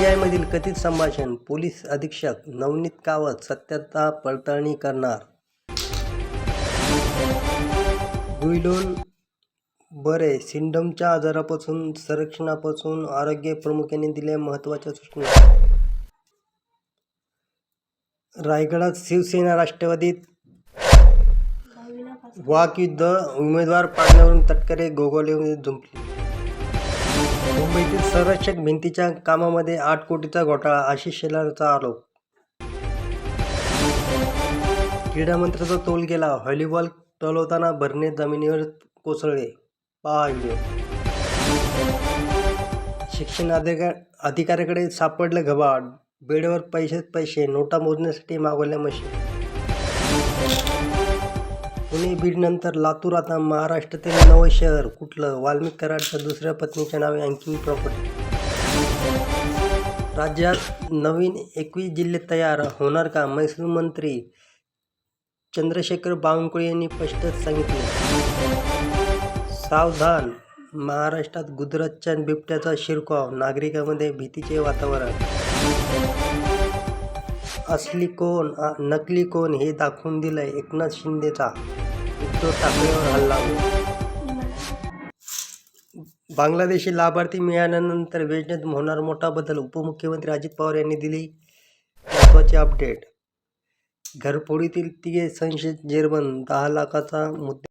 सीबीआयमधील कथित संभाषण पोलीस अधीक्षक नवनीत कावत सत्यता पडताळणी करणार. गुईडोन बरे सिंडमच्या आजारापासून संरक्षणापासून आरोग्य प्रमुखांनी दिल्या महत्त्वाच्या सूचना. रायगडात शिवसेना राष्ट्रवादीत वाकयुद्ध उमेदवार पाडण्यावरून तटकरे गोगोले जुंपली मुंबईतील संरक्षक भिंतीच्या कामामध्ये आठ कोटीचा घोटाळा आशिष शेलारचा आरोप. क्रीडा मंत्र्याचा तोल गेला व्हॉलीबॉल टोलवताना भरणे जमिनीवर कोसळले. पहा शिक्षण अधिका अधिकाऱ्याकडे सापडलं घबाड बेडवर पैसेच पैसे नोटा मोजण्यासाठी मागवल्या मशीन. पुणे बीडनंतर लातूर आता महाराष्ट्रातील नवं शहर. कुठलं? वाल्मिक कराडच्या दुसऱ्या पत्नीच्या नावे आणखी प्रॉपर्टी. राज्यात नवीन एकवीस जिल्हे तयार होणार का? महसूल मंत्री चंद्रशेखर बावनकुळे यांनी स्पष्ट सांगितले. सावधान महाराष्ट्रात गुजरातच्या बिबट्याचा शिरकाव नागरिकांमध्ये भीतीचे वातावरण. असली कोण नकली कोण हे दाखवून दिलं एकनाथ शिंदेचा. तो ठाकरेवर हल्ला बांगलादेशी लाभार्थी मिळाल्यानंतर योजनेत होणार मोठा बदल उपमुख्यमंत्री अजित पवार यांनी दिली महत्त्वाची अपडेट. घरफोडीतील तिघे संशयित जेरबंद दहा लाखाचा मुद्दा